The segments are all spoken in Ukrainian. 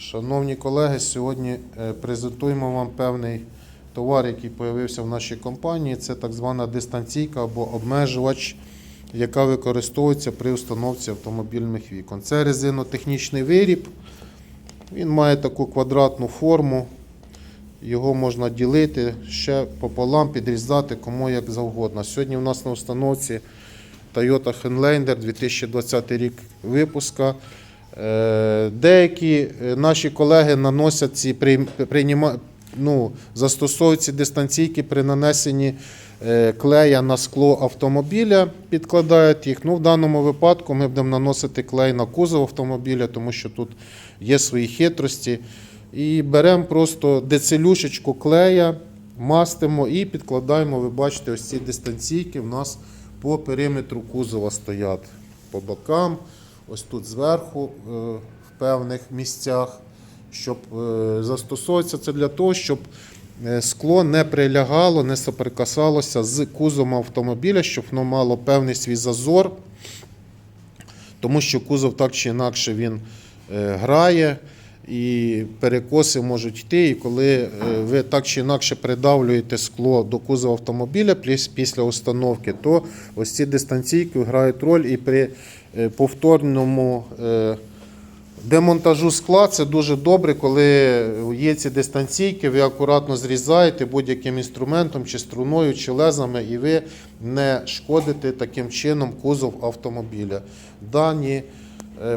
Шановні колеги, сьогодні е, презентуємо вам певний товар, який з'явився в нашій компанії. Це так звана дистанційка або обмежувач, яка використовується при установці автомобільних вікон. Це резинотехнічний виріб. Він має таку квадратну форму. Його можна ділити ще пополам, підрізати кому як завгодно. Сьогодні у нас на установці Toyota Highlander 2020 рік випуска. Е, Деякі е, наші колеги наносять ці прийм- прийніма- ну, застосовують ці дистанційки при нанесенні е, клея на скло автомобіля, підкладають їх. Ну, в даному випадку ми будемо наносити клей на кузов автомобіля, тому що тут є свої хитрості. І беремо просто децелюшечку клея, мастимо і підкладаємо. Ви бачите, ось ці дистанційки в нас по периметру кузова стоять по бокам, ось тут зверху е, в певних місцях. Щоб е, застосовуватися це для того, щоб е, скло не прилягало, не соприкасалося з кузовом автомобіля, щоб воно мало певний свій зазор, тому що кузов так чи інакше він грає. І перекоси можуть йти, і коли е, ви так чи інакше придавлюєте скло до кузова автомобіля піс- після установки, то ось ці дистанційки грають роль і при е, повторному е, демонтажу скла це дуже добре, коли є ці дистанційки, ви акуратно зрізаєте будь-яким інструментом, чи струною, чи лезами, і ви не шкодите таким чином кузов автомобіля. Дані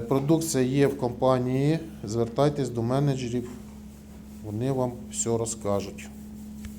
продукція є в компанії. Звертайтесь до менеджерів, вони вам все розкажуть.